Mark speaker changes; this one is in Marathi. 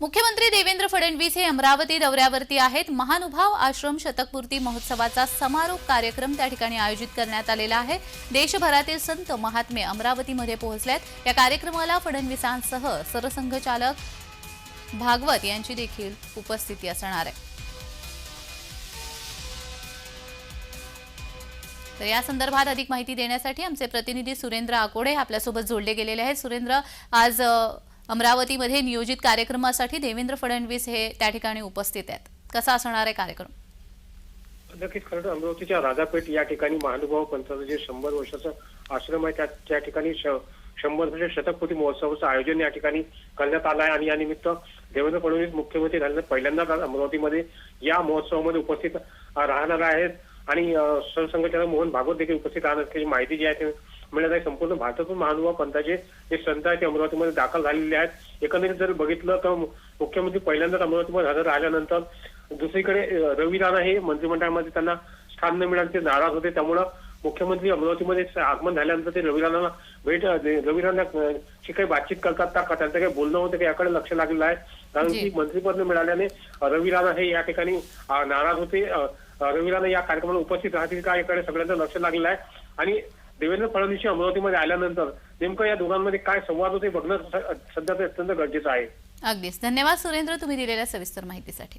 Speaker 1: मुख्यमंत्री देवेंद्र फडणवीस हे अमरावती दौऱ्यावरती आहेत. महानुभाव आश्रम शतकपूर्ती महोत्सवाचा समारोप कार्यक्रम त्या ठिकाणी आयोजित करण्यात आलेला आहे. देशभरातील संत महात्मे अमरावतीमध्ये पोहोचल्यात या कार्यक्रमाला फडणवीसांसह सरसंघचालक भागवत यांची देखील उपस्थिती असणार आहे. तर या संदर्भात अधिक माहिती देण्यासाठी आमचे प्रतिनिधी सुरेंद्र आकोडे आपल्यासोबत जोडले गेलेले आहेत. सुरेंद्र आज अमरावतीमध्ये नियोजित कार्यक्रमासाठी देवेंद्र फडणवीस हे त्या ठिकाणी उपस्थित आहेत. कसा असणार आहे कार्यक्रम?
Speaker 2: नक्कीच खरं तर अमरावतीच्या राजापेठ या ठिकाणी महानुभाव पंथाचं जे शंभर वर्षाचं आश्रम आहे. त्या त्या ठिकाणी श- शंभर वर्ष शतकपूर्ती महोत्सवाचं आयोजन या ठिकाणी करण्यात आलं आहे. आणि या निमित्त देवेंद्र फडणवीस मुख्यमंत्री झाल्यानंतर पहिल्यांदाच अमरावतीमध्ये या महोत्सवामध्ये उपस्थित राहणार आहेत. आणि सरसंघचालक मोहन भागवत देखील उपस्थित राहणार असल्याची माहिती जी आहे ते मिळत आहे. संपूर्ण भारतातून महानुभाव पंथाचे जे संत आहेत ते अमरावतीमध्ये दाखल झालेले आहेत. एकंदरीत जर बघितलं तर मुख्यमंत्री पहिल्यांदाच अमरावतीमध्ये हजर राहिल्यानंतर दुसरीकडे रवी राणा हे मंत्रिमंडळामध्ये त्यांना स्थान न मिळालं ते नाराज होते. त्यामुळं मुख्यमंत्री अमरावतीमध्ये आगमन झाल्यानंतर ते रवी राणाला भेट रवी राणा ची काही बातचीत करतात का? त्यांचं काही बोलणं होतं का? याकडे लक्ष लागलेलं आहे. कारण. की मंत्रिपद न मिळाल्याने रवी राणा हे या ठिकाणी नाराज होते. अ, या कार्यक्रमाला उपस्थित राहतील का याकडे सगळ्यांचं लक्ष लागलेलं आहे. आणि देवेंद्र फडणवीस अमरावतीमध्ये आल्यानंतर नेमकं या दोघांमध्ये काय संवाद होते बघणं सध्या ते अत्यंत गरजेचं आहे.
Speaker 1: अगदीच. धन्यवाद सुरेंद्र तुम्ही दिलेल्या सविस्तर माहितीसाठी.